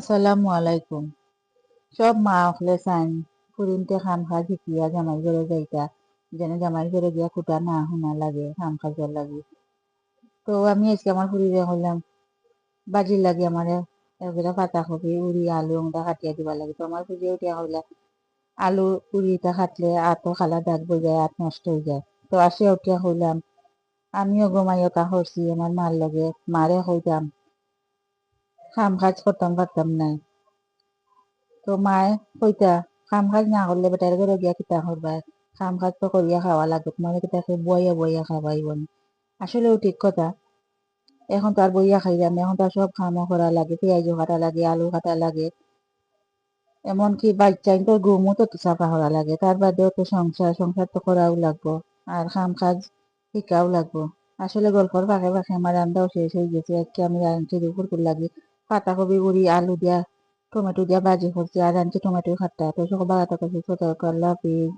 আসসালামু আলাইকুম। সব মা হলে চাইন ফুরিনতে খাম খা শিকিয়া জামাই ঘরে যাইতা। যেন জামাই ঘরে গিয়া কুটা না শুনা লাগে খাম খাজর লাগে। তো আমি আজকে আমার ফুরিরে হলাম বাজির লাগে আমার এগুলা পাতা কপি উড়ি, আলু ওটা কাটিয়া দিবা লাগে। তো আমার ফুরিয়ে উঠিয়া হইলা আলু, উড়িটা কাটলে আতো খালা দাগ বই যায় আত নষ্ট হয়ে যায় তো আসে উঠিয়া হইলাম আমিও ঘুমাইও তা করছি, আমার মার লগে, মারে হইতাম কাম কাজ করতাম পারতাম নাই তো মায়ে কইতা কাম কাজ না করলে বেটার ঘরে গিয়া কিতা করবা কাম কাজ তো করিয়া খাওয়া লাগবে তোমার কিতাকে বইয়া বইয়া খাওয়াইব না আসলেও ঠিক কথা। এখন তো আর বইয়া খাইলাম এখন তো সব কামও করা লাগে পেঁয়াজও কাটা লাগে, আলু কাটা লাগে। এমনকি বাচ্চা তো ঘুমও তো চাপা করা লাগে তার বাদেও তো সংসার সংসার তো করাও লাগবো আর কাম কাজ শিকাও লাগবো। আসলে গল্পর ফাঁকে ফাঁকে আমার রান্নাও শেষ হয়ে গেছে আজকে আমি রাঁধছি দুপুর লাগি পাতাকপি গুড়ি আলু দিয়া, টমেটো দিয়া, ভাজি করছি আর আনছি, টমেটো খাট্টা তো সকল বাগাতে করছি ছোট করলা হাফিজ